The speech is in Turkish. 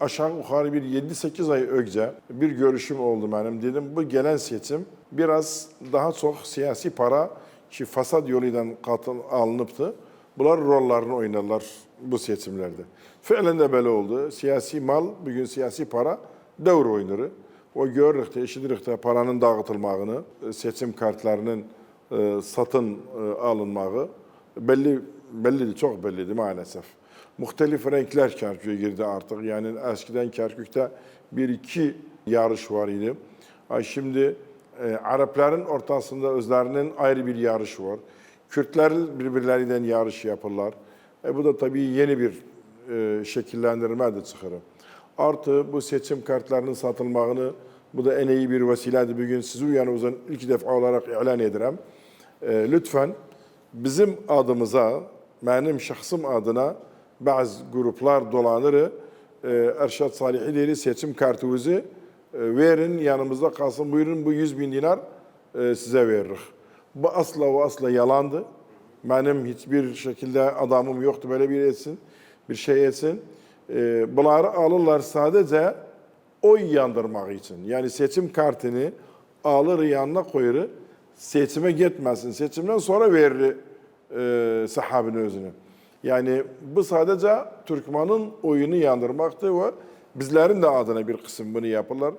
aşağı yukarı bir 7-8 ay önce bir görüşüm oldu benim. Dedim bu gelen seçim biraz daha çok siyasi para ki fasad yoluyla katıl alınıptı. Bunlar rollerini oynadılar bu seçimlerde. Fiilen de böyle oldu. Siyasi mal, bugün siyasi para devr oyunları. O görürük de, eşidirik de paranın dağıtılmağını, seçim kartlarının e, satın e, alınmağı belli bellidir, çok bellidir maalesef. Muhtelif renkler Kerkük'e girdi artık. Yani eskiden Kerkük'te bir iki yarış var idi. Şimdi e, Arapların ortasında özlerinin ayrı bir yarışı var. Kürtler birbirleriyle yarış yapırlar. E, bu da tabii yeni bir e, şekillendirmedir çıkarı. Artı bu seçim kartlarının satılmağını bu da en iyi bir vesiledir. Bugün sizi uyanımızın ilk defa olarak ilan ederim. E, lütfen bizim adımıza, benim şahsım adına bazı gruplar dolanır. E, Erşat Salih İleri seçim kartınızı e, verin yanımızda kalsın buyurun bu 100 bin dinar e, size veririz. Bu asla ve asla yalandı. Benim hiçbir şekilde adamım yoktu böyle bir etsin, bir şey etsin. Bunları alırlar sadece oy yandırmak için. Yani seçim kartını alır yanına koyur, seçime gitmesin. Seçimden sonra verir e, sahabinin özünü. Yani bu sadece Türkman'ın oyunu yandırmaktı ve bizlerin de adına bir kısım bunu yapırlar.